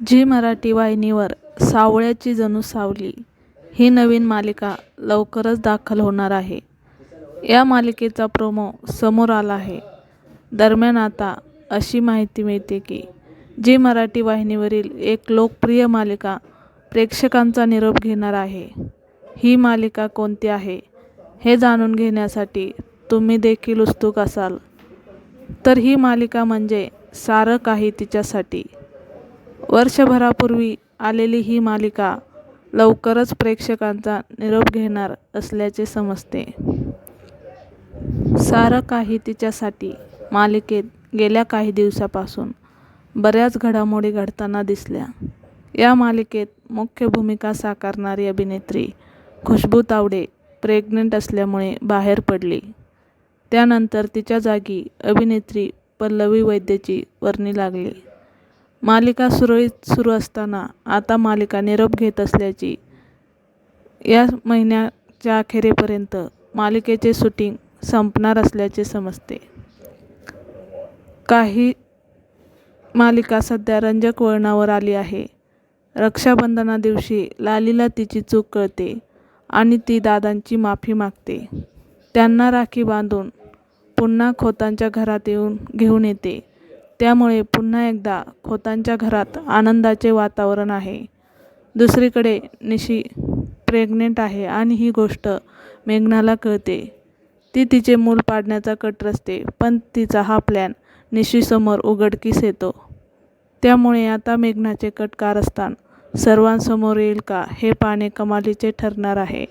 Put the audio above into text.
Zee Marathi वाहिनीवर सावळ्याची जणू सावली ही नवीन मालिका लवकरच दाखल होणार आहे. या मालिकेचा प्रोमो समोर आला आहे. दरम्यान आता अशी माहिती मिळते की झी मराठी वाहिनीवरील एक लोकप्रिय मालिका प्रेक्षकांचा निरोप घेणार आहे. ही मालिका कोणती आहे हे जाणून घेण्यासाठी तुम्ही देखील उत्सुक असाल. तर ही मालिका म्हणजे सारं काही तिच्यासाठी. वर्षभरापूर्वी आलेली ही मालिका लवकरच प्रेक्षकांचा निरोप घेणार असल्याचे समजते. सारं काही तिच्यासाठी मालिकेत गेल्या काही दिवसापासून बऱ्याच घडामोडी घडताना दिसल्या. या मालिकेत मुख्य भूमिका साकारणारी अभिनेत्री खुशबू तावडे प्रेग्नंट असल्यामुळे बाहेर पडली. त्यानंतर तिच्या जागी अभिनेत्री पल्लवी वैद्यची वर्णी लागली. मालिका सुरळीत सुरू असताना आता मालिका निरोप घेत असल्याची या महिन्याच्या अखेरीपर्यंत मालिकेचे शूटिंग संपणार असल्याचे समजते. काही मालिका सध्या रंजक वळणावर आली आहे. रक्षाबंधना दिवशी लालीला तिची चूक कळते आणि ती दादांची माफी मागते. त्यांना राखी बांधून पुन्हा खोतांच्या घरात येऊन घेऊन येते. त्यामुळे पुन्हा एकदा खोतांच्या घरात आनंदाचे वातावरण आहे. दुसरीकडे निशी प्रेग्नेंट आहे आणि ही गोष्ट मेघनाला कळते. ती तिचे मूल पाडण्याचा कट रचते पण तिचा हा प्लॅन निशीसमोर उघडकीस येतो. त्यामुळे आता मेघनाचे कट कारस्थान सर्वांसमोर येईल का हे पाहणे कमालीचे ठरणार आहे.